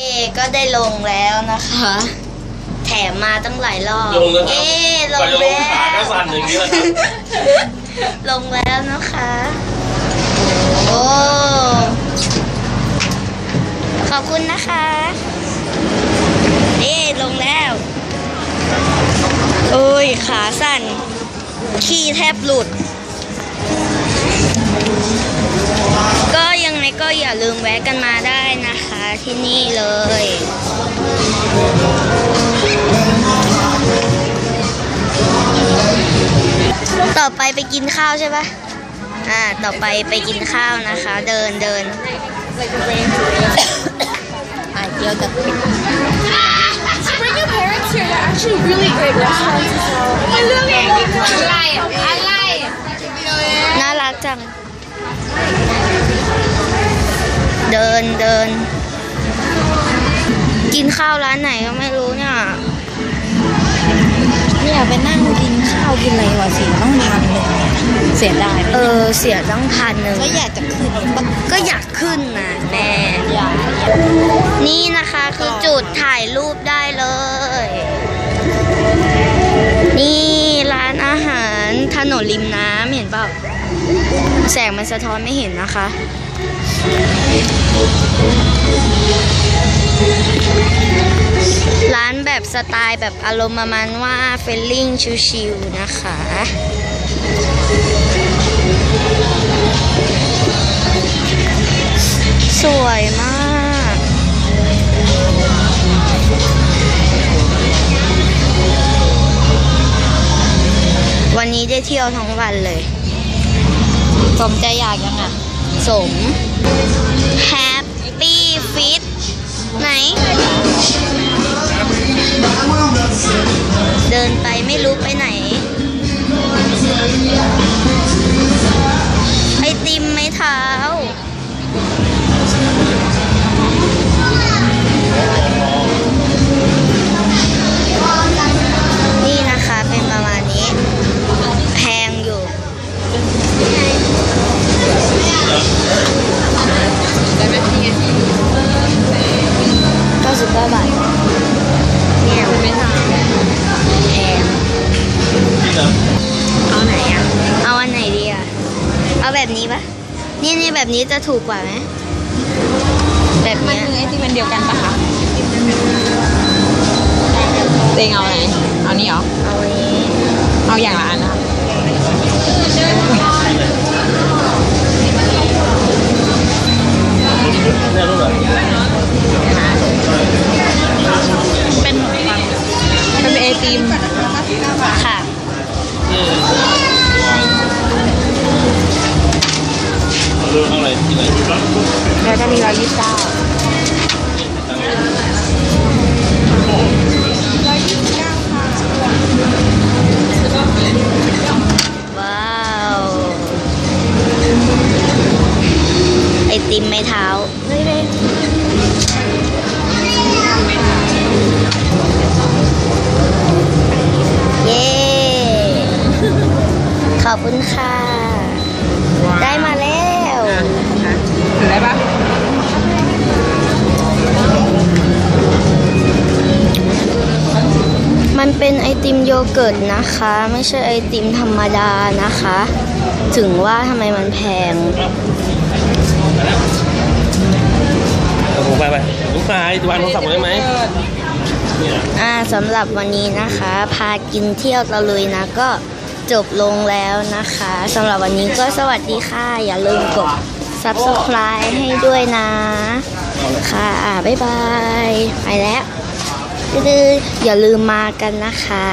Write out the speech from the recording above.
เอก็ได้ลงแล้วนะคะ แถมมาตั้งหลายรอบลงแล้วครับเอ๊ลก่อนงจะลงแล้ขาก็วสั่นอย่างนี้แหละครับลงแล้วนะคะ โอ้ขอบคุณนะคะเอ๊ลงแล้วโอ้ยขาสั่นขี้แทบหลุด ก็ยังไงก็อย่าลืมแวะกันมาได้นะคะ ที่นี่เลยต่อไปไปกินข้าวใช่ปะอ่า ต่อไปไปกินข้าวนะคะ เดินเดินอ่าเดี๋ยวจะ Bring your parents here. They're actually really great restaurants as well. อะไรอะไรน่ารักจัง เดินเดิน กินข้าวร้านไหนก็ไม่รู้เนี่ยเนี่ยไปนั่งกินข้าวกินอะไรวะสิต้องพันหนึ่งเนี่ยเสียดายเออเสียตั้งพันหนึ่งก็อยากจะขึ้นบ้างก็อยากขึ้นนะแม่อยากนี่นะคะคือจุดถ่ายรูปได้เลย นี่ร้านอาหารถนนริมน้ำเห็นเปล่าแสงมันสะท้อนไม่เห็นนะคะ สไตล์แบบอารมณ์ประมาณว่าเฟลลิ่งชิลๆนะคะสวยมาก วันนี้ได้เที่ยวทั้งวันเลย สมใจอยากยังอะ สม Happy Fit ไหน แบบนี้ปะนี่นี่แบบนี้จะถูกกว่าไหมแบบมันเนี้ยคือไอที่มันเดียวกันปะคะเตงเอาไหนเอานี่เหรอ เอาอันนี้เอาอย่างละอันนะคะ แล้วก็มีร้อยยี่สิบเก้าว้าว ไอติมไม่เท้าเย้ ขอบคุณค่ะ ไอติมโยเกิร์ตนะคะ ไม่ใช่ไอติมธรรมดานะคะ ถึงว่าทำไมมันแพงเอาผมไปไปลูกชายดูอันโทรศัพท์ได้ไหมเนี่ยอ่าสำหรับวันนี้นะคะ พากินเที่ยวตะลุยนะก็จบลงแล้วนะคะสำหรับวันนี้ก็สวัสดีค่ะ อย่าลืมกด subscribe ให้ด้วยนะ ค่ะ บ๊ายบาย ไปแล้วดื้อๆ อย่าลืมมากันนะคะ